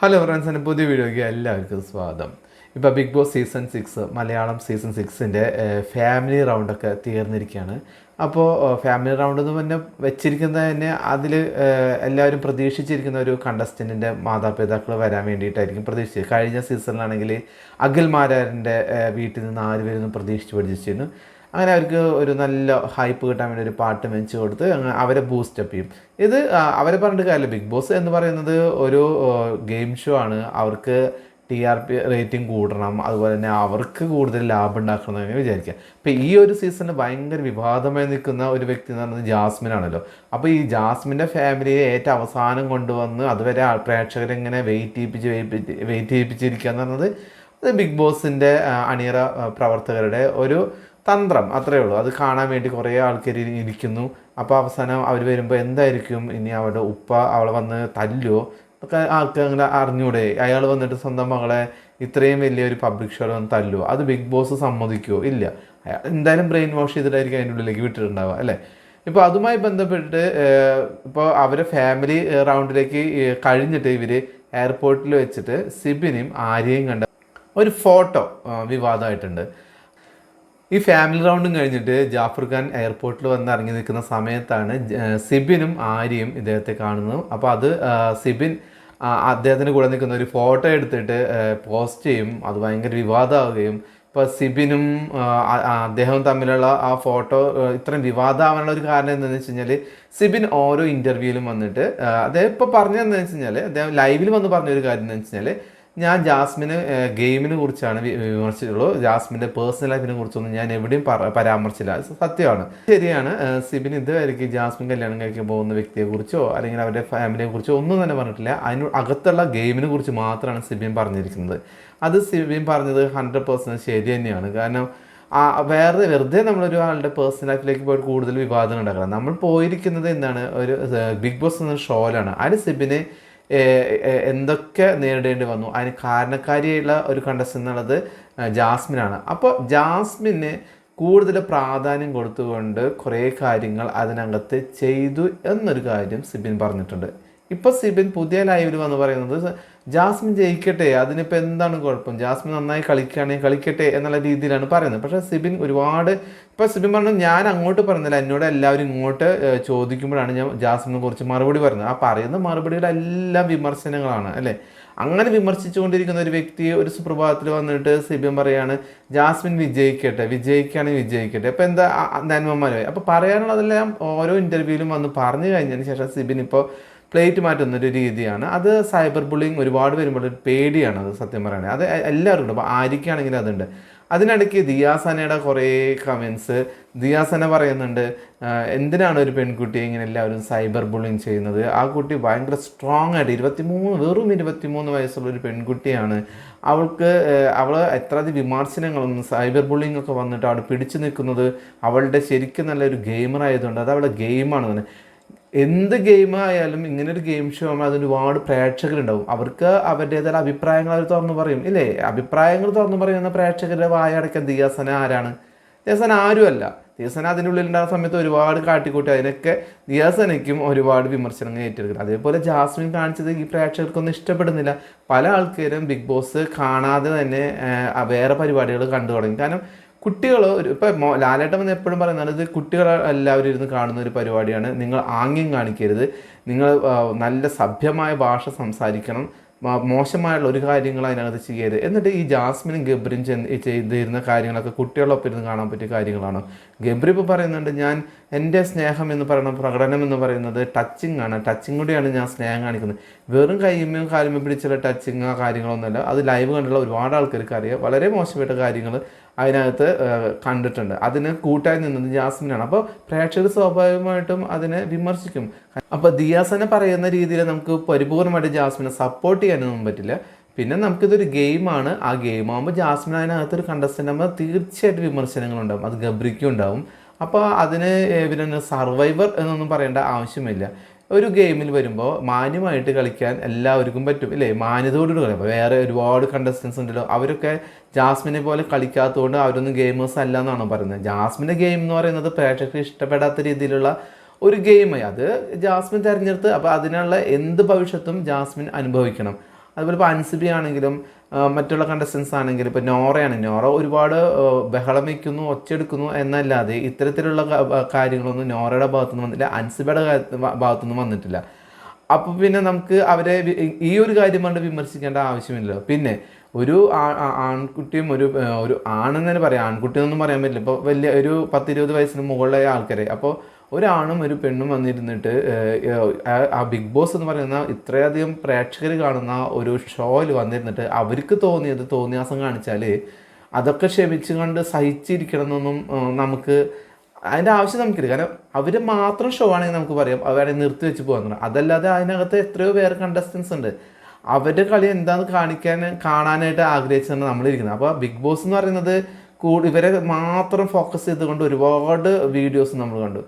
Hello friends എന്റെ പുതിയ വീഡിയോയ്ക്ക് എല്ലാവർക്കും സ്വാഗതം. ഇപ്പോൾ Bigg Boss season six Malayalam season സിക്സിന്റെ family റൗണ്ടൊക്കെ തീർന്നിരിക്കുകയാണ്. അപ്പോൾ ഫാമിലി റൗണ്ട് എന്ന് പറഞ്ഞാൽ വെച്ചിരിക്കുന്നത് തന്നെ അതിൽ എല്ലാവരും പ്രതീക്ഷിച്ചിരിക്കുന്ന ഒരു കണ്ടസ്റ്റന്റിന്റെ മാതാപിതാക്കൾ വരാൻ വേണ്ടിയിട്ടായിരിക്കും പ്രതീക്ഷിച്ചത്. കഴിഞ്ഞ സീസണിലാണെങ്കിൽ അഖിൽ മാരാറിന്റെ വീട്ടിൽ നിന്ന് ആര് പ്രതീക്ഷിച്ച് പഠിച്ചിരുന്നു. അങ്ങനെ അവർക്ക് ഒരു നല്ല ഹൈപ്പ് കിട്ടാൻ വേണ്ടി ഒരു പാട്ട് വെച്ച് കൊടുത്ത് അവരെ ബൂസ്റ്റപ്പ് ചെയ്യും. ഇത് അവരെ പറഞ്ഞിട്ട് കാര്യമില്ല. ബിഗ് ബോസ് എന്ന് പറയുന്നത് ഒരു ഗെയിം ഷോ ആണ്. അവർക്ക് ടി ആർ പി റേറ്റിംഗ് കൂടണം. അതുപോലെ തന്നെ അവർക്ക് കൂടുതൽ ലാഭം ഉണ്ടാക്കണം എന്ന് വിചാരിക്കുക. അപ്പോൾ ഈ ഒരു സീസണിൽ ഭയങ്കര വിവാദമായി നിൽക്കുന്ന ഒരു വ്യക്തി എന്ന് പറയുന്നത് ജാസ്മിൻ ആണല്ലോ. അപ്പോൾ ഈ ജാസ്മിന്റെ ഫാമിലിയെ ഏറ്റവും അവസാനം കൊണ്ടുവന്ന് അതുവരെ ആ പ്രേക്ഷകരെ ഇങ്ങനെ വെയിറ്റ് ചെയ്യിപ്പിച്ച് വെയിറ്റ് ചെയ്യിപ്പിച്ചിരിക്കുക എന്ന് പറയുന്നത് അത് ബിഗ് ബോസിന്റെ അണിയറ പ്രവർത്തകരുടെ ഒരു തന്ത്രം അത്രയേ ഉള്ളൂ. അത് കാണാൻ വേണ്ടി കുറേ ആൾക്കാർ ഇരിക്കുന്നു. അപ്പോൾ അവസാനം അവർ വരുമ്പോൾ എന്തായിരിക്കും? ഇനി അവരുടെ ഉപ്പ അവളെ വന്ന് തല്ലോ ഒക്കെ ആൾക്ക് അങ്ങനെ അറിഞ്ഞൂടെ. അയാൾ വന്നിട്ട് സ്വന്തം മകളെ ഇത്രയും വലിയൊരു പബ്ലിക് ഷോയിൽ വന്ന് തല്ലോ അത് ബിഗ് ബോസ് സമ്മതിക്കുമോ ഇല്ല. അയാൾ എന്തായാലും ബ്രെയിൻ വാഷ് ചെയ്തിട്ടായിരിക്കും അതിന്റെ ഉള്ളിലേക്ക് വിട്ടിട്ടുണ്ടാവുക അല്ലേ? ഇപ്പോൾ അതുമായി ബന്ധപ്പെട്ട് ഇപ്പോൾ അവരെ ഫാമിലി റൗണ്ടിലേക്ക് കഴിഞ്ഞിട്ട് ഇവർ എയർപോർട്ടിൽ വെച്ചിട്ട് സിബിനും ആര്യയും കണ്ട ഒരു ഫോട്ടോ വിവാദമായിട്ടുണ്ട്. ഈ ഫാമിലി റൗണ്ടും കഴിഞ്ഞിട്ട് ജാഫർ ഖാൻ എയർപോർട്ടിൽ വന്ന് ഇറങ്ങി നിൽക്കുന്ന സമയത്താണ് സിബിനും ആര്യയും ഇദ്ദേഹത്തെ കാണുന്നത്. അപ്പോൾ അത് സിബിൻ അദ്ദേഹത്തിന്റെ കൂടെ നിൽക്കുന്ന ഒരു ഫോട്ടോ എടുത്തിട്ട് പോസ്റ്റ് ചെയ്യും. അത് ഭയങ്കര വിവാദമാവുകയും ഇപ്പോൾ സിബിനും അദ്ദേഹവും തമ്മിലുള്ള ആ ഫോട്ടോ ഇത്രയും വിവാദമാവാനുള്ള ഒരു കാരണം എന്താണെന്ന് വെച്ച് കഴിഞ്ഞാൽ സിബിൻ ഓരോ ഇന്റർവ്യൂവിലും വന്നിട്ട് അദ്ദേഹം ഇപ്പോൾ പറഞ്ഞതെന്ന് വെച്ച് കഴിഞ്ഞാൽ അദ്ദേഹം ലൈവിൽ വന്ന് പറഞ്ഞൊരു കാര്യം എന്ന് വെച്ച് കഴിഞ്ഞാൽ ഞാൻ ജാസ്മിന് ഗെയിമിനെ കുറിച്ചാണ് വിമർശിച്ചുള്ളൂ ജാസ്മിന്റെ പേഴ്സണൽ ലൈഫിനെ കുറിച്ചൊന്നും ഞാൻ എവിടെയും പരാമർശിച്ചില്ല സത്യമാണ്. ശരിയാണ് സിബിൻ ഇതുവരെയ്ക്ക് ജാസ്മിൻ കല്യാണം കഴിക്കാൻ പോകുന്ന വ്യക്തിയെക്കുറിച്ചോ അല്ലെങ്കിൽ അവരുടെ ഫാമിലിയെ കുറിച്ചോ ഒന്നും തന്നെ പറഞ്ഞിട്ടില്ല. അതിന് അകത്തുള്ള ഗെയിമിനെ കുറിച്ച് മാത്രമാണ് സിബിൻ പറഞ്ഞിരിക്കുന്നത്. അത് സിബിൻ പറഞ്ഞത് ഹൺഡ്രഡ് പേഴ്സന്റ് ശരി തന്നെയാണ്. കാരണം വേറെ വെറുതെ നമ്മളൊരു ആളുടെ പേഴ്സണൽ ലൈഫിലേക്ക് പോയിട്ട് കൂടുതൽ വിവാദം ഉണ്ടാക്കണം നമ്മൾ പോയിരിക്കുന്നത് എന്താണ്? ഒരു ബിഗ് ബോസ് എന്ന ഷോയിലാണ്. അതിന് സിബിനെ എന്തൊക്കെ നേരിടേണ്ടി വന്നു? അതിന് കാരണക്കാരിയുള്ള ഒരു കണ്ടസ്റ്റ് എന്നുള്ളത് ജാസ്മിനാണ്. അപ്പോൾ ജാസ്മിന് കൂടുതൽ പ്രാധാന്യം കൊടുത്തുകൊണ്ട് കുറേ കാര്യങ്ങൾ അതിനകത്ത് ചെയ്തു എന്നൊരു കാര്യം സിബിൻ പറഞ്ഞിട്ടുണ്ട്. ഇപ്പോൾ സിബിൻ പുതിയ ലൈവിൽ വന്ന് പറയുന്നത് ജാസ്മിൻ ജയിക്കട്ടെ അതിനിപ്പോൾ എന്താണ് കുഴപ്പം? ജാസ്മിൻ നന്നായി കളിക്കുകയാണെങ്കിൽ കളിക്കട്ടെ എന്നുള്ള രീതിയിലാണ് പറയുന്നത്. പക്ഷേ സിബിൻ ഒരുപാട് ഇപ്പോൾ സിബിൻ പറഞ്ഞു ഞാൻ അങ്ങോട്ട് പറഞ്ഞില്ല എന്നോട് എല്ലാവരും ഇങ്ങോട്ട് ചോദിക്കുമ്പോഴാണ് ഞാൻ ജാസ്മിനെ കുറിച്ച് മറുപടി പറയുന്നത് ആ പറയുന്ന മറുപടികളെല്ലാം വിമർശനങ്ങളാണ് അല്ലേ? അങ്ങനെ വിമർശിച്ചുകൊണ്ടിരിക്കുന്ന ഒരു വ്യക്തി ഒരു സുപ്രഭാതത്തിൽ വന്നിട്ട് സിബിൻ പറയാണ് ജാസ്മിൻ വിജയിക്കട്ടെ വിജയിക്കുകയാണെങ്കിൽ വിജയിക്കട്ടെ. അപ്പോൾ എന്താ നന്മമാരായി അപ്പോൾ പറയാനുള്ളതെല്ലാം ഓരോ ഇന്റർവ്യൂവിലും വന്ന് പറഞ്ഞു കഴിഞ്ഞതിന് ശേഷം സിബിൻ ഇപ്പോൾ പ്ലേറ്റ് മാറ്റുന്ന ഒരു രീതിയാണ്. അത് സൈബർ ബുള്ളിങ് ഒരുപാട് വരുമ്പോൾ ഒരു പേടിയാണ് അത് സത്യം പറയുന്നത് അത് എല്ലാവരും ഉണ്ട് അപ്പോൾ ആരിക്കാണെങ്കിൽ അതുണ്ട്. അതിനിടയ്ക്ക് ദിയാസനയുടെ കുറേ കമൻസ് ദിയാസന പറയുന്നുണ്ട് എന്തിനാണ് ഒരു പെൺകുട്ടി ഇങ്ങനെ എല്ലാവരും സൈബർ ബുള്ളിങ് ചെയ്യുന്നത്? ആ കുട്ടി ഭയങ്കര സ്ട്രോങ് ആയിട്ട് ഇരുപത്തിമൂന്ന് വെറും ഇരുപത്തിമൂന്ന് വയസ്സുള്ള ഒരു പെൺകുട്ടിയാണ്. അവൾക്ക് അവൾ എത്രയധികം വിമർശനങ്ങളൊന്നും സൈബർ ബുള്ളിങ് ഒക്കെ വന്നിട്ട് അവിടെ പിടിച്ചു നിൽക്കുന്നത് അവളുടെ ശരിക്കും നല്ലൊരു ഗെയിമർ ആയതുകൊണ്ട് അത് അവളുടെ ഗെയിമാണ് തന്നെ. എന്ത് ഗെയിം ആയാലും ഇങ്ങനെ ഒരു ഗെയിം ഷോ ആകുമ്പോൾ അതിന് ഒരുപാട് പ്രേക്ഷകരുണ്ടാവും. അവർക്ക് അവരുടേതായ അഭിപ്രായങ്ങൾ അവർ തുറന്നു പറയും. ഇല്ലേ? അഭിപ്രായങ്ങൾ തുറന്നു പറയുന്ന പ്രേക്ഷകരുടെ വായടക്കം ദിയാസന ആരാണ്? ദിയാസന ആരുമല്ല. ദിയാസന അതിനുള്ളിൽ ഉള്ളിലുണ്ടാകുന്ന സമയത്ത് ഒരുപാട് കാട്ടിക്കൂട്ടി. അതിനൊക്കെ ദിയാസനയ്ക്കും ഒരുപാട് വിമർശനങ്ങൾ ഏറ്റെടുക്കുന്നത് അതേപോലെ ജാസ്മിൻ കാണിച്ചത് ഈ പ്രേക്ഷകർക്കൊന്നും ഇഷ്ടപ്പെടുന്നില്ല. പല ആൾക്കാരും ബിഗ് ബോസ് കാണാതെ തന്നെ വേറെ പരിപാടികൾ കണ്ടു തുടങ്ങി. കാരണം കുട്ടികൾ ഒരു ഇപ്പം ലാലേട്ടം ലാലേട്ടൻ എപ്പോഴും പറയുന്നത് ഇത് കുട്ടികൾ എല്ലാവരും ഇരുന്ന് കാണുന്ന ഒരു പരിപാടിയാണ്. നിങ്ങൾ ആംഗ്യം കാണിക്കരുത്. നിങ്ങൾ നല്ല സഭ്യമായ ഭാഷ സംസാരിക്കണം. മോശമായുള്ള ഒരു കാര്യങ്ങൾ അതിനകത്ത് ചെയ്യരുത്. എന്നിട്ട് ഈ ജാസ്മിനും ഗബ്രിയും ചെന്ന് ചെയ്തിരുന്ന കാര്യങ്ങളൊക്കെ കുട്ടികളൊപ്പം ഇരുന്ന് കാണാൻ പറ്റിയ കാര്യങ്ങളാണ്. ഗബ്രി ഇപ്പോൾ പറയുന്നുണ്ട് ഞാൻ എന്റെ സ്നേഹം എന്ന് പറയുന്ന പ്രകടനം എന്ന് പറയുന്നത് ടച്ചിങ് ആണ്. ടച്ചിങ് കൂടിയാണ് ഞാൻ സ്നേഹം കാണിക്കുന്നത്. വെറും കൈമയും കാലുമയും പിടിച്ചുള്ള ടച്ചിങ് ആ കാര്യങ്ങളൊന്നുമല്ല. അത് ലൈവ് കണ്ടുള്ള ഒരുപാട് ആൾക്കാർക്ക് അറിയാം. വളരെ മോശപ്പെട്ട കാര്യങ്ങൾ അതിനകത്ത് കണ്ടിട്ടുണ്ട്. അതിന് കൂട്ടായി നിന്നത് ജാസ്മിനാണ്. അപ്പോൾ പ്രേക്ഷകർ സ്വാഭാവികമായിട്ടും അതിനെ വിമർശിക്കും. അപ്പോൾ ദിയാസനെ പറയുന്ന രീതിയിൽ നമുക്ക് പരിപൂർണമായിട്ട് ജാസ്മിനെ സപ്പോർട്ട് ചെയ്യാനൊന്നും പറ്റില്ല. പിന്നെ നമുക്കിതൊരു ഗെയിമാണ്. ആ ഗെയിം ആകുമ്പോൾ ജാസ്മിൻ അതിനകത്തൊരു കണ്ടസ്റ്റന്റ് ആകുമ്പോൾ തീർച്ചയായിട്ടും വിമർശനങ്ങളുണ്ടാകും അത് ഗബ്രിക്കും ഉണ്ടാവും. അപ്പോൾ അതിന് പിന്നെ സർവൈവർ എന്നൊന്നും പറയേണ്ട ആവശ്യമില്ല. ഒരു ഗെയിമിൽ വരുമ്പോൾ മാന്യമായിട്ട് കളിക്കാൻ എല്ലാവർക്കും പറ്റും ഇല്ലേ? മാന്യതയോടുകൂടി അപ്പോൾ വേറെ ഒരുപാട് കണ്ടസ്റ്റൻസ് ഉണ്ടല്ലോ. അവരൊക്കെ ജാസ്മിനെ പോലെ കളിക്കാത്തതുകൊണ്ട് അവരൊന്നും ഗെയിമേഴ്സ് അല്ല എന്നാണ് പറയുന്നത്. ജാസ്മിന്റെ ഗെയിം എന്ന് പറയുന്നത് പ്രേക്ഷകർക്ക് ഇഷ്ടപ്പെടാത്ത രീതിയിലുള്ള ഒരു ഗെയിമായി അത് ജാസ്മിൻ തിരഞ്ഞെടുത്ത് അപ്പോൾ അതിനുള്ള എന്ത് ഭവിഷ്യത്തും ജാസ്മിൻ അനുഭവിക്കണം. അതുപോലെ ഇപ്പോൾ അൻസിബി ആണെങ്കിലും മറ്റുള്ള കണ്ടസ്റ്റൻസ് ആണെങ്കിൽ ഇപ്പോൾ നോറയാണ്. നോറ ഒരുപാട് ബഹളം വയ്ക്കുന്നു ഒച്ചെടുക്കുന്നു എന്നല്ലാതെ ഇത്തരത്തിലുള്ള കാര്യങ്ങളൊന്നും നോറയുടെ ഭാഗത്തുനിന്ന് വന്നില്ല. അൻസിബയുടെ ഭാഗത്തുനിന്ന് വന്നിട്ടില്ല. അപ്പോൾ പിന്നെ നമുക്ക് അവരെ ഈ ഒരു കാര്യം കൊണ്ട് വിമർശിക്കേണ്ട ആവശ്യമില്ലല്ലോ. പിന്നെ ഒരു ആൺകുട്ടിയും ഒരു ഒരു ആണെന്ന് തന്നെ പറയാം. ആൺകുട്ടി എന്നൊന്നും പറയാൻ പറ്റില്ല. ഇപ്പോൾ വലിയ ഒരു പത്തിരുപത് വയസ്സിന് മുകളിലായ ആൾക്കാരെ. അപ്പോൾ ഒരാണും ഒരു പെണ്ണും വന്നിരുന്നിട്ട് ആ- ബിഗ് ബോസ് എന്ന് പറയുന്ന ഇത്രയധികം പ്രേക്ഷകർ കാണുന്ന ഒരു ഷോയിൽ വന്നിരുന്നിട്ട് അവർക്ക് തോന്നിയത് തോന്നിയാസം കാണിച്ചാൽ അതൊക്കെ ക്ഷമിച്ചു കണ്ട് സഹിച്ചിരിക്കണം എന്നൊന്നും നമുക്ക് അതിന്റെ ആവശ്യം നമുക്കില്ല. കാരണം അവർ മാത്രം ഷോ ആണെങ്കിൽ നമുക്ക് പറയാം അവരെ നിർത്തി വെച്ച് പോകാൻ അതല്ലാതെ അതിനകത്ത് എത്രയോ വേറെ കണ്ടസ്റ്റൻസ് ഉണ്ട്. അവരുടെ കളി എന്താന്ന് കാണിക്കാൻ കാണാനായിട്ട് ആഗ്രഹിച്ചാണ് നമ്മളിരിക്കുന്നത്. അപ്പോൾ ബിഗ് ബോസ് എന്ന് പറയുന്നത് കൂടി ഇവരെ മാത്രം ഫോക്കസ് ചെയ്തുകൊണ്ട് ഒരുപാട് വീഡിയോസ് നമ്മൾ കണ്ടു.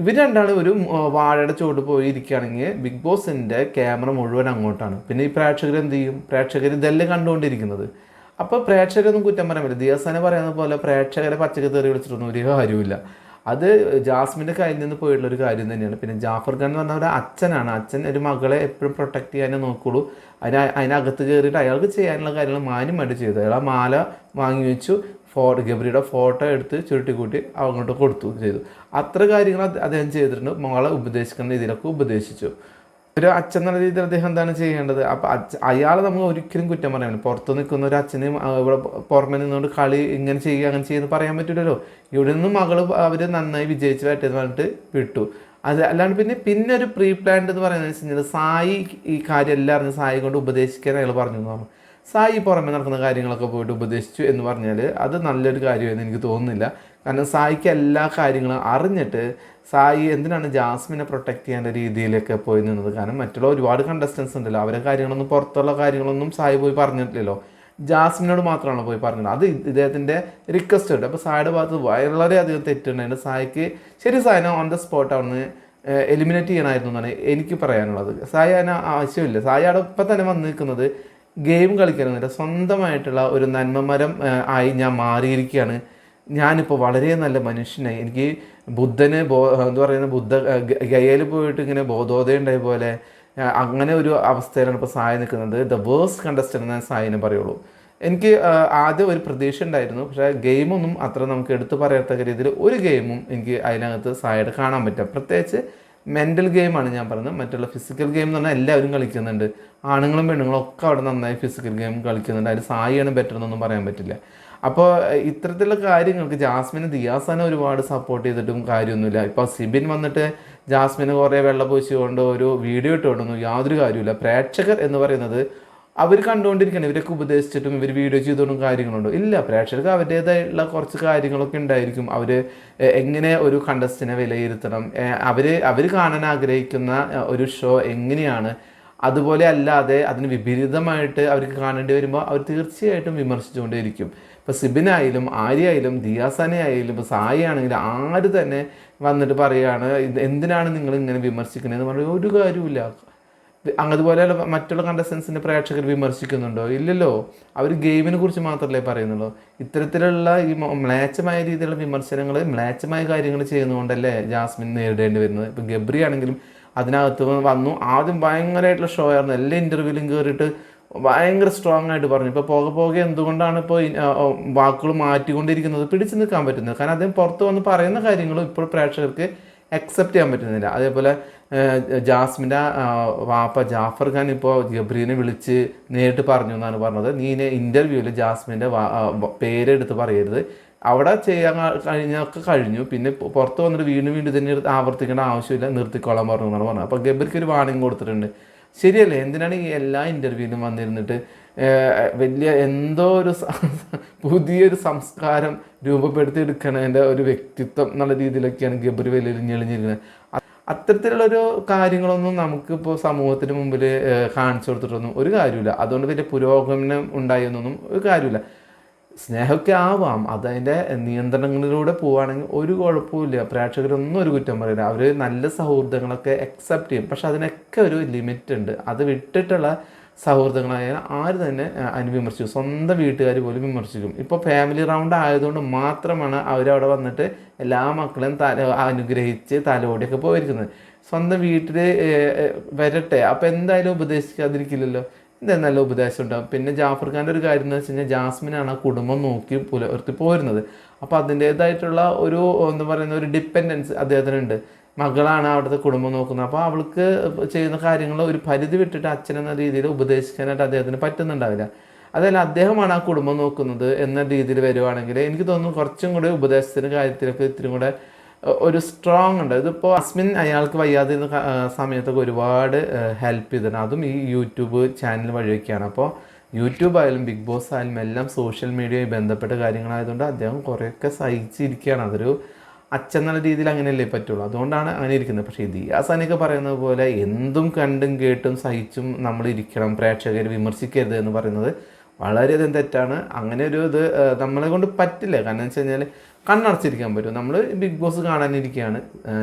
ഇവർ രണ്ടാളും ഒരു വാഴയുടെ ചുവട് പോയി ഇരിക്കുകയാണെങ്കിൽ ബിഗ് ബോസിന്റെ ക്യാമറ മുഴുവൻ അങ്ങോട്ടാണ്. പിന്നെ ഈ പ്രേക്ഷകർ എന്ത് ചെയ്യും? പ്രേക്ഷകർ ഇതെല്ലാം കണ്ടുകൊണ്ടിരിക്കുന്നത്. അപ്പോൾ പ്രേക്ഷകരൊന്നും കുറ്റം പറയാൻ പറ്റില്ല. ദിവസേന പറയുന്ന പോലെ പ്രേക്ഷകരെ പച്ചക്ക് തെറി വിളിച്ചിട്ടൊന്നും ഒരു കാര്യമില്ല അത് ജാസ്മിന്റെ കയ്യിൽ നിന്ന് പോയിട്ടുള്ള ഒരു കാര്യം തന്നെയാണ്. പിന്നെ ജാഫർ ഖാൻ എന്ന് പറഞ്ഞ ഒരു അച്ഛനാണ്. അച്ഛൻ ഒരു മകളെ എപ്പോഴും പ്രൊട്ടക്റ്റ് ചെയ്യാനേ നോക്കുള്ളൂ. അതിന് അതിനകത്ത് കയറിയിട്ട് അയാൾക്ക് ചെയ്യാനുള്ള കാര്യങ്ങൾ മാന്യമായിട്ട് ചെയ്തു. അയാൾ ആ മാല വാങ്ങി വെച്ചു. ഫോട്ടോ ഗബ്രിയുടെ ഫോട്ടോ എടുത്ത് ചുരുട്ടിക്കൂട്ടി അങ്ങോട്ട് കൊടുത്തു ചെയ്തു. അത്ര കാര്യങ്ങൾ അദ്ദേഹം ചെയ്തിട്ടുണ്ട്. മകളെ ഉപദേശിക്കുന്ന രീതിയിലൊക്കെ ഉപദേശിച്ചു. ഒരു അച്ഛൻ എന്നുള്ള രീതിയിൽ അദ്ദേഹം എന്താണ് ചെയ്യേണ്ടത്? അപ്പം അച്ഛ അയാളെ നമ്മൾ ഒരിക്കലും കുറ്റം പറയാൻ പുറത്ത് നിൽക്കുന്ന ഒരു അച്ഛനെയും ഇവിടെ പുറമെ നിന്നുകൊണ്ട് കളി ഇങ്ങനെ ചെയ്യുക അങ്ങനെ ചെയ്യുമെന്ന് പറയാൻ പറ്റില്ലല്ലോ. ഇവിടെ നിന്ന് മകൾ അവർ നന്നായി വിജയിച്ച് പറ്റിയെന്ന് പറഞ്ഞിട്ട് വിട്ടു. അത് അല്ലാണ്ട് പിന്നെ പിന്നെ ഒരു പ്രീ പ്ലാൻഡ് എന്ന് പറയുന്നത് വെച്ച് കഴിഞ്ഞാൽ സായി ഈ കാര്യം എല്ലാം അറിഞ്ഞ് സായി കൊണ്ട് ഉപദേശിക്കാൻ അയാൾ പറഞ്ഞു എന്ന് പറഞ്ഞു സായി പുറമെ നടക്കുന്ന കാര്യങ്ങളൊക്കെ പോയിട്ട് ഉപദേശിച്ചു എന്ന് പറഞ്ഞാൽ അത് നല്ലൊരു കാര്യമെന്ന് എനിക്ക് തോന്നുന്നില്ല. കാരണം സായിക്ക് എല്ലാ കാര്യങ്ങളും അറിഞ്ഞിട്ട് സായി എന്തിനാണ് ജാസ്മിനെ പ്രൊട്ടക്റ്റ് ചെയ്യേണ്ട രീതിയിലൊക്കെ പോയി നിന്നത്? കാരണം മറ്റുള്ള ഒരുപാട് കണ്ടസ്റ്റൻസ് ഉണ്ടല്ലോ. അവരെ കാര്യങ്ങളൊന്നും പുറത്തുള്ള കാര്യങ്ങളൊന്നും സായി പോയി പറഞ്ഞിട്ടില്ലല്ലോ. ജാസ്മിനോട് മാത്രമാണ് പോയി പറഞ്ഞത് അത് ഇദ്ദേഹത്തിന്റെ റിക്വസ്റ്റ് ഉണ്ട്. അപ്പോൾ സായിയുടെ ഭാഗത്ത് വളരെയധികം തെറ്റുണ്ടായിരുന്നു സായിക്ക് ശരി സായന ഓൺ ദ സ്പോട്ട് അവിടുന്ന് എലിമിനേറ്റ് ചെയ്യണമായിരുന്നു എന്നാണ് എനിക്ക് പറയാനുള്ളത്. സായി അതിന് ആവശ്യമില്ല. സായി അവിടെ ഇപ്പം തന്നെ വന്ന് നിൽക്കുന്നത് ഗെയിം കളിക്കാനൊന്നുമില്ല സ്വന്തമായിട്ടുള്ള ഒരു നന്മമരം ആയി ഞാൻ മാറിയിരിക്കുകയാണ്. ഞാനിപ്പോൾ വളരെ നല്ല മനുഷ്യനായി. എനിക്ക് ബുദ്ധന് ബോ എന്ന് പറയുന്ന ബുദ്ധ ഗയയിൽ പോയിട്ട് ഇങ്ങനെ ബോധോദയം ഉണ്ടായ പോലെ അങ്ങനെ ഒരു അവസ്ഥയിലാണ് ഇപ്പോൾ സായി നിൽക്കുന്നത്. ദ വേഴ്സ്റ്റ് കണ്ടസ്റ്റന്റ് എന്ന് സായിനെ പറയുള്ളൂ. എനിക്ക് ആദ്യം ഒരു പ്രതീക്ഷ ഉണ്ടായിരുന്നു. പക്ഷേ ഗെയിമൊന്നും അത്ര നമുക്ക് എടുത്തു പറയത്തക്ക രീതിയിൽ ഒരു ഗെയിമും എനിക്ക് അതിനകത്ത് സായിയുടെ കാണാൻ പറ്റാം പ്രത്യേകിച്ച് മെന്റൽ ഗെയിമാണ് ഞാൻ പറയുന്നത് മറ്റുള്ള ഫിസിക്കൽ ഗെയിം എന്ന് പറഞ്ഞാൽ എല്ലാവരും കളിക്കുന്നുണ്ട്. ആണുങ്ങളും പെണ്ണുങ്ങളും ഒക്കെ അവിടെ നന്നായി ഫിസിക്കൽ ഗെയിം കളിക്കുന്നുണ്ട്. അതിൽ സായിയാണ് ബെറ്റർ എന്നൊന്നും പറയാൻ പറ്റില്ല. അപ്പോൾ ഇത്തരത്തിലുള്ള കാര്യങ്ങൾക്ക് ജാസ്മിന് ദിയാസാനെ ഒരുപാട് സപ്പോർട്ട് ചെയ്തിട്ടും കാര്യമൊന്നുമില്ല. ഇപ്പോൾ സിബിൻ വന്നിട്ട് ജാസ്മിന് കുറേ വെള്ള പൂശിക്കൊണ്ട് ഒരു വീഡിയോ ഇട്ടുകൊണ്ടൊന്നും യാതൊരു കാര്യമില്ല പ്രേക്ഷകർ എന്ന് പറയുന്നത് അവർ കണ്ടുകൊണ്ടിരിക്കണം. ഇവരൊക്കെ ഉപദേശിച്ചിട്ടും ഇവർ വീഡിയോ ചെയ്തുകൊണ്ടും കാര്യങ്ങളുണ്ടോ. ഇല്ല പ്രേക്ഷകർക്ക് അവരുടേതായിട്ടുള്ള കുറച്ച് കാര്യങ്ങളൊക്കെ ഉണ്ടായിരിക്കും. അവർ എങ്ങനെ ഒരു കണ്ടസ്റ്റിനെ വിലയിരുത്തണം? അവർ അവർ കാണാൻ ആഗ്രഹിക്കുന്ന ഒരു ഷോ എങ്ങനെയാണ്? അതുപോലെ അല്ലാതെ അതിന് വിപരീതമായിട്ട് അവർക്ക് കാണേണ്ടി വരുമ്പോൾ അവർ തീർച്ചയായിട്ടും വിമർശിച്ചുകൊണ്ടേയിരിക്കും. ഇപ്പോൾ സിബിനായാലും ആര്യായാലും ദിയാസാനെ ആയാലും ഇപ്പോൾ സായി ആണെങ്കിലും ആര് തന്നെ വന്നിട്ട് പറയുകയാണ് എന്തിനാണ് നിങ്ങൾ ഇങ്ങനെ വിമർശിക്കുന്നത് എന്ന് പറഞ്ഞാൽ ഒരു കാര്യമില്ല അതുപോലെ മറ്റുള്ള കണ്ടസ്റ്റൻസിന്റെ പ്രേക്ഷകർ വിമർശിക്കുന്നുണ്ടോ? ഇല്ലല്ലോ. അവർ ഗെയിമിനെ കുറിച്ച് മാത്രമല്ലേ പറയുന്നുള്ളൂ. ഇത്തരത്തിലുള്ള ഈ മ്ലേച്ചമായ രീതിയിലുള്ള വിമർശനങ്ങൾ മ്ലേച്ഛമായ കാര്യങ്ങൾ ചെയ്യുന്നതുകൊണ്ടല്ലേ ജാസ്മിൻ നേരിടേണ്ടി വരുന്നത്. ഇപ്പം ഗബ്രി ആണെങ്കിലും അതിനകത്ത് വന്നു. ആദ്യം ഭയങ്കരമായിട്ടുള്ള ഷോ ആയിരുന്നു. എല്ലാ ഇന്റർവ്യൂവിലും കയറിയിട്ട് ഭയങ്കര സ്ട്രോങ് ആയിട്ട് പറഞ്ഞു. ഇപ്പോൾ പോകെ പോകെ എന്തുകൊണ്ടാണ് ഇപ്പോൾ വാക്കുകൾ മാറ്റിക്കൊണ്ടിരിക്കുന്നത്? പിടിച്ചു നിൽക്കാൻ പറ്റുന്നത് കാരണം അദ്ദേഹം പുറത്ത് വന്ന് പറയുന്ന കാര്യങ്ങളും ഇപ്പോൾ പ്രേക്ഷകർക്ക് അക്സെപ്റ്റ് ചെയ്യാൻ പറ്റുന്നില്ല. അതേപോലെ ജാസ്മിന്റെ വാപ്പ ജാഫർ ഖാൻ ഇപ്പോൾ ജബ്രീനെ വിളിച്ച് നേരിട്ട് പറഞ്ഞു എന്നാണ് പറഞ്ഞത്. നീ ഇന്റർവ്യൂവിൽ ജാസ്മിന്റെ പേരെടുത്ത് പറയരുത്. അവിടെ ചെയ്യാൻ കഴിഞ്ഞൊക്കെ കഴിഞ്ഞു. പിന്നെ പുറത്ത് വന്നിട്ട് വീണ്ടും വീണ്ടും ഇതിനെ ആവർത്തിക്കേണ്ട ആവശ്യമില്ല. നിർത്തിക്കോളാൻ പറഞ്ഞു എന്നാണ് പറഞ്ഞത്. അപ്പോൾ ഗബ്രിക്ക് ഒരു വാണിംഗ് കൊടുത്തിട്ടുണ്ട്. ശരിയല്ലേ? എന്തിനാണ് ഈ എല്ലാ ഇന്റർവ്യൂവിലും വന്നിരുന്നിട്ട് വലിയ എന്തോ ഒരു പുതിയൊരു സംസ്കാരം രൂപപ്പെടുത്തിയെടുക്കണതിന്റെ ഒരു വ്യക്തിത്വം എന്നുള്ള രീതിയിലൊക്കെയാണ് ഗബ്രി വലിയ ഞെളിഞ്ഞിരിക്കുന്നത്. അ- അത്തരത്തിലുള്ളൊരു കാര്യങ്ങളൊന്നും നമുക്കിപ്പോൾ സമൂഹത്തിന് മുമ്പിൽ കാണിച്ചു കൊടുത്തിട്ടൊന്നും ഒരു കാര്യമില്ല അതുകൊണ്ട് വലിയ പുരോഗമനം ഉണ്ടായെന്നൊന്നും ഒരു കാര്യമില്ല സ്നേഹമൊക്കെ ആവാം. അതതിന്റെ നിയന്ത്രണങ്ങളിലൂടെ പോവുകയാണെങ്കിൽ ഒരു കുഴപ്പമില്ല പ്രേക്ഷകരൊന്നും ഒരു കുറ്റം പറയില്ല. അവർ നല്ല സൗഹൃദങ്ങളൊക്കെ അക്സെപ്റ്റ് ചെയ്യും. പക്ഷെ അതിനൊക്കെ ഒരു ലിമിറ്റ് ഉണ്ട്. അത് വിട്ടിട്ടുള്ള സൗഹൃദങ്ങളായാൽ ആര് തന്നെ അനുവിമർശിച്ചു സ്വന്തം വീട്ടുകാർ പോലും വിമർശിക്കും. ഇപ്പോൾ ഫാമിലി റൗണ്ട് ആയതുകൊണ്ട് മാത്രമാണ് അവരവിടെ വന്നിട്ട് എല്ലാ മക്കളെയും തല അനുഗ്രഹിച്ച് തലോടിയൊക്കെ പോയിരിക്കുന്നത്. സ്വന്തം വീട്ടിൽ വരട്ടെ. അപ്പോൾ എന്തായാലും ഉപദേശിക്കാതിരിക്കില്ലല്ലോ? ഇത് നല്ല ഉപദേശം ഉണ്ടാകും പിന്നെ ജാഫർ ഖാന്റെ ഒരു കാര്യം എന്ന് വെച്ച് കഴിഞ്ഞാൽ ജാസ്മിനാണ് ആ കുടുംബം നോക്കി പുലർത്തി പോരുന്നത്. അപ്പോൾ അതിന്റേതായിട്ടുള്ള ഒരു എന്താ പറയുന്ന ഒരു ഡിപ്പെൻഡൻസ് അദ്ദേഹത്തിനുണ്ട്. മകളാണ് അവിടുത്തെ കുടുംബം നോക്കുന്നത്. അപ്പോൾ അവൾക്ക് ചെയ്യുന്ന കാര്യങ്ങൾ ഒരു പരിധി വിട്ടിട്ട് അച്ഛൻ എന്ന രീതിയിൽ ഉപദേശിക്കാനായിട്ട് അദ്ദേഹത്തിന് പറ്റുന്നുണ്ടാവില്ല. അതല്ല അദ്ദേഹമാണ് ആ കുടുംബം നോക്കുന്നത് എന്ന രീതിയിൽ വരുവാണെങ്കിൽ എനിക്ക് തോന്നുന്നു കുറച്ചും കൂടി ഉപദേശത്തിന്റെ കാര്യത്തിലൊക്കെ ഇത്തിരി കൂടെ ഒരു സ്ട്രോങ് ഉണ്ട്. ഇതിപ്പോൾ അസ്മിൻ അയാൾക്ക് വയ്യാതിരുന്ന സമയത്തൊക്കെ ഒരുപാട് ഹെൽപ്പ് ചെയ്തിട്ടുണ്ട്. അതും ഈ യൂട്യൂബ് ചാനൽ വഴിയൊക്കെയാണ്. അപ്പോൾ യൂട്യൂബ് ആയാലും ബിഗ് ബോസ് ആയാലും എല്ലാം സോഷ്യൽ മീഡിയയുമായി ബന്ധപ്പെട്ട കാര്യങ്ങളായതുകൊണ്ട് അദ്ദേഹം കുറേയൊക്കെ സഹിച്ചിരിക്കുകയാണ്. അതൊരു അച്ഛൻ നല്ല രീതിയിൽ അങ്ങനെയല്ലേ പറ്റുള്ളൂ. അതുകൊണ്ടാണ് അങ്ങനെ ഇരിക്കുന്നത്. പക്ഷേ ദിയാസാനൊക്കെ പറയുന്നത് പോലെ എന്തും കണ്ടും കേട്ടും സഹിച്ചും നമ്മൾ ഇരിക്കണം. പ്രേക്ഷകർ വിമർശിക്കരുത് എന്ന് പറയുന്നത് വളരെയധികം തെറ്റാണ്. അങ്ങനെ ഒരു ഇത് നമ്മളെ കൊണ്ട് പറ്റില്ല. കാരണം എന്ന് വെച്ച് കഴിഞ്ഞാൽ കണ്ണടച്ചിരിക്കാൻ പറ്റും. നമ്മൾ ബിഗ് ബോസ് കാണാനിരിക്കുകയാണ്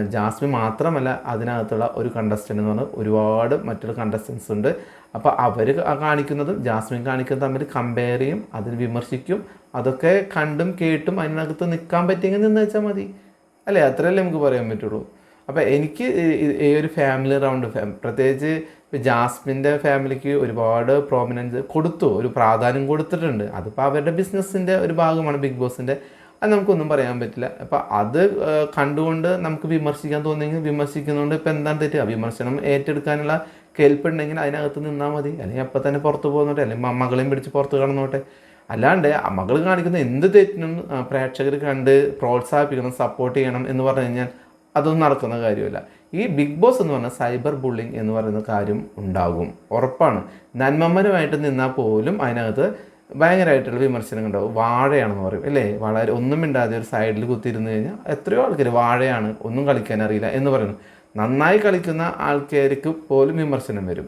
ജാസ്മിൻ മാത്രമല്ല അതിനകത്തുള്ള ഒരു കണ്ടസ്റ്റന്റ് എന്ന് പറഞ്ഞാൽ ഒരുപാട് മറ്റുള്ള കണ്ടസ്റ്റൻസ് ഉണ്ട്. അപ്പോൾ അവർ കാണിക്കുന്നതും ജാസ്മിൻ കാണിക്കുന്നതും തമ്മിൽ കമ്പയർ ചെയ്യും അതിന് വിമർശിക്കും അതൊക്കെ കണ്ടും കേട്ടും അതിനകത്ത് നിൽക്കാൻ പറ്റിയെങ്കിൽ നിന്ന് വെച്ചാൽ മതി. അല്ലേ? അത്രയല്ലേ നമുക്ക് പറയാൻ പറ്റുള്ളൂ. അപ്പോൾ എനിക്ക് ഈ- ഒരു ഫാമിലി റൗണ്ട് പ്രത്യേകിച്ച് ജാസ്മിന്റെ ഫാമിലിക്ക് ഒരുപാട് പ്രോമിനൻസ് കൊടുത്തു ഒരു പ്രാധാന്യം കൊടുത്തിട്ടുണ്ട്. അതിപ്പോൾ അവരുടെ ബിസിനസ്സിന്റെ ഒരു ഭാഗമാണ് ബിഗ് ബോസിന്റെ അത് നമുക്കൊന്നും പറയാൻ പറ്റില്ല. അപ്പം അത് കണ്ടുകൊണ്ട് നമുക്ക് വിമർശിക്കാൻ തോന്നിയെങ്കിൽ വിമർശിക്കുന്നതുകൊണ്ട് ഇപ്പം എന്താണ് തെറ്റുക വിമർശനം ഏറ്റെടുക്കാനുള്ള കേൾപ്പുണ്ടെങ്കിൽ അതിനകത്ത് നിന്നാൽ മതി. അല്ലെങ്കിൽ അപ്പം തന്നെ പുറത്ത് പോകുന്നോട്ടെ അല്ലെങ്കിൽ മകളെയും പിടിച്ച് പുറത്ത് കടന്നോട്ടെ അല്ലാണ്ട് മകൾ കാണിക്കുന്ന എന്ത് തെറ്റിനും പ്രേക്ഷകർ കണ്ട് പ്രോത്സാഹിപ്പിക്കണം സപ്പോർട്ട് ചെയ്യണം എന്ന് പറഞ്ഞു കഴിഞ്ഞാൽ അതൊന്നും നടക്കുന്ന കാര്യമല്ല. ഈ ബിഗ് ബോസ് എന്ന് പറഞ്ഞാൽ സൈബർ ബുള്ളിങ് എന്ന് പറയുന്ന കാര്യം ഉണ്ടാകും. ഉറപ്പാണ്. നന്മമ്മനുമായിട്ട് നിന്നാൽ പോലും അതിനകത്ത് ഭയങ്കരമായിട്ടുള്ള വിമർശനങ്ങൾ ഉണ്ടാവും വാഴയാണെന്ന് പറയും അല്ലേ? വളരെ ഒന്നും മിണ്ടാതെ ഒരു സൈഡിൽ കുത്തിയിരുന്ന് കഴിഞ്ഞാൽ എത്രയോ ആൾക്കാർ വാഴയാണ് ഒന്നും കളിക്കാൻ അറിയില്ല എന്ന് പറയുന്നു. നന്നായി കളിക്കുന്ന ആൾക്കാർക്ക് പോലും വിമർശനം വരും.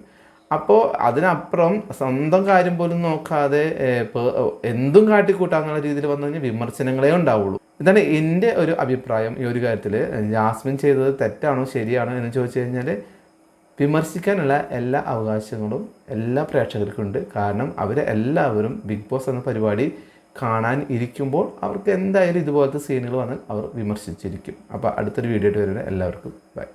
അപ്പോൾ അതിനപ്പുറം സ്വന്തം കാര്യം പോലും നോക്കാതെ എന്തും കാട്ടിക്കൂട്ടാന്നുള്ള രീതിയിൽ വന്നു കഴിഞ്ഞാൽ വിമർശനങ്ങളേ ഉണ്ടാവുള്ളൂ. ഇതാണ് എന്റെ ഒരു അഭിപ്രായം ഈ ഒരു കാര്യത്തിൽ ജാസ്മിൻ ചെയ്തത് തെറ്റാണോ ശരിയാണോ എന്ന് ചോദിച്ചു കഴിഞ്ഞാൽ വിമർശിക്കാനുള്ള എല്ലാ അവകാശങ്ങളും എല്ലാ പ്രേക്ഷകർക്കും ഉണ്ട് കാരണം അവർ എല്ലാവരും ബിഗ് ബോസ് എന്ന പരിപാടി കാണാൻ ഇരിക്കുമ്പോൾ അവർക്ക് എന്തായാലും ഇതുപോലത്തെ സീനുകൾ വന്നാൽ അവർ വിമർശിച്ചിരിക്കും. അപ്പോൾ അടുത്തൊരു വീഡിയോ ആയിട്ട് വരുന്നത് എല്ലാവർക്കും. ബൈ